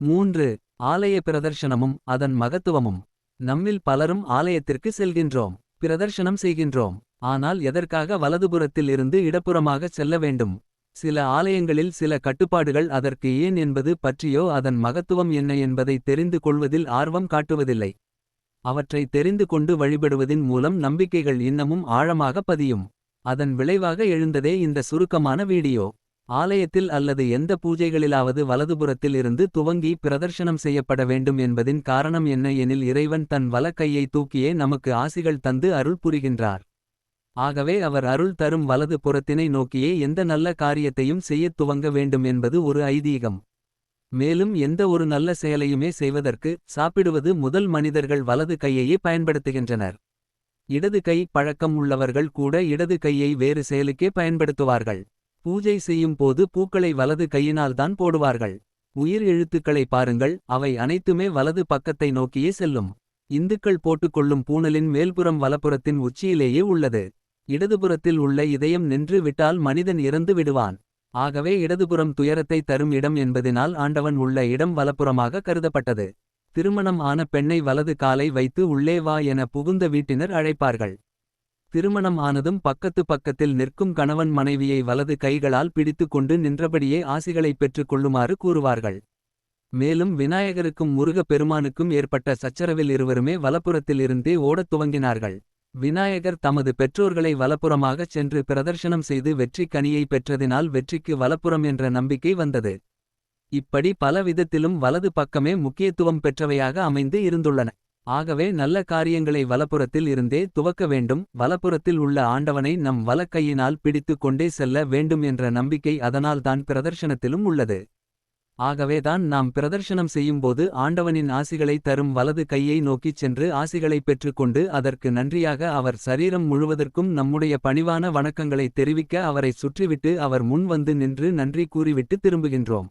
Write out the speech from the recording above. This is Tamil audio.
மூன்று ஆலய பிரதர்ஷனமும் அதன் மகத்துவமும். நம்மில் பலரும் ஆலயத்திற்கு செல்கின்றோம் பிரதர்ஷனம் செய்கின்றோம். ஆனால் எதற்காக வலதுபுறத்தில் இருந்து இடப்புறமாக செல்ல வேண்டும்? சில ஆலயங்களில் சில கட்டுப்பாடுகள் அதற்கு ஏன் என்பது பற்றியோ அதன் மகத்துவம் என்ன என்பதை தெரிந்து கொள்வதில் ஆர்வம் காட்டுவதில்லை. அவற்றை தெரிந்து கொண்டு வழிபடுவதின் மூலம் நம்பிக்கைகள் இன்னமும் ஆழமாக பதியும். அதன் விளைவாக எழுந்ததே இந்த சுருக்கமான வீடியோ. ஆலயத்தில் அல்லது எந்த பூஜைகளிலாவது வலதுபுறத்தில் இருந்து துவங்கி பிரதர்ஷனம் செய்யப்பட வேண்டும் என்பதின் காரணம் என்ன எனில் இறைவன் தன் வலக்கையை தூக்கியே நமக்கு ஆசிகள் தந்து அருள் புரிகின்றார். ஆகவே அவர் அருள் தரும் வலது புறத்தினை நோக்கியே எந்த நல்ல காரியத்தையும் செய்யத் துவங்க வேண்டும் என்பது ஒரு ஐதீகம். மேலும் எந்த ஒரு நல்ல செயலையுமே செய்வதற்கு சாப்பிடுவது முதல் மனிதர்கள் வலது கையையே பயன்படுத்துகின்றனர். இடது கை பழக்கம் உள்ளவர்கள் கூட இடது கையை வேறு செயலுக்கே பயன்படுத்துவார்கள். பூஜை செய்யும் போது பூக்களை வலது கையினால்தான் போடுவார்கள். உயிர் எழுத்துக்களை பாருங்கள் அவை அனைத்துமே வலது பக்கத்தை நோக்கியே செல்லும். இந்துக்கள் போட்டுக்கொள்ளும் பூணலின் மேல்புறம் வலப்புறத்தின் உச்சியிலேயே உள்ளது. இடதுபுறத்தில் உள்ள இதயம் நின்று விட்டால் மனிதன் இறந்து விடுவான். ஆகவே இடதுபுறம் துயரத்தை தரும் இடம் என்பதினால் ஆண்டவன் உள்ள இடம் வலப்புறமாக கருதப்பட்டது. திருமணம் ஆன பெண்ணை வலது காலை வைத்து உள்ளே வா என புகுந்த வீட்டினர் அழைப்பார்கள். திருமணம் ஆனதும் பக்கத்து பக்கத்தில் நிற்கும் கணவன் மனைவியை வலது கைகளால் பிடித்து கொண்டு நின்றபடியே ஆசிகளை பெற்றுக் கொள்ளுமாறு கூறுவார்கள். மேலும் விநாயகருக்கும் முருக பெருமானுக்கும் ஏற்பட்ட சச்சரவில் இருவருமே வலப்புறத்தில் இருந்தே ஓடத் துவங்கினார்கள். விநாயகர் தமது பெற்றோர்களை வலப்புறமாகச் சென்று பிரதர்ஷனம் செய்து வெற்றி கனியை பெற்றதினால் வெற்றிக்கு வலப்புறம் என்ற நம்பிக்கை வந்தது. இப்படி பல விதத்திலும் வலது பக்கமே முக்கியத்துவம் பெற்றவையாக அமைந்து இருந்துள்ளன. ஆகவே நல்ல காரியங்களை வலப்புறத்தில் இருந்தே துவக்க வேண்டும் வலப்புறத்தில் உள்ள ஆண்டவனை நம் வலக்கையினால் பிடித்து கொண்டே செல்ல வேண்டும் என்ற நம்பிக்கை அதனால்தான் பிரதர்ஷனத்திலும் உள்ளது. ஆகவேதான் நாம் பிரதர்ஷனம் செய்யும்போது ஆண்டவனின் ஆசிகளை தரும் வலது கையை நோக்கிச் சென்று ஆசிகளை பெற்றுக்கொண்டு அதற்கு நன்றியாக அவர் சரீரம் முழுவதற்கும் நம்முடைய பணிவான வணக்கங்களை தெரிவிக்க அவரை சுற்றிவிட்டு அவர் முன் வந்து நின்று நன்றி கூறிவிட்டு திரும்புகின்றோம்.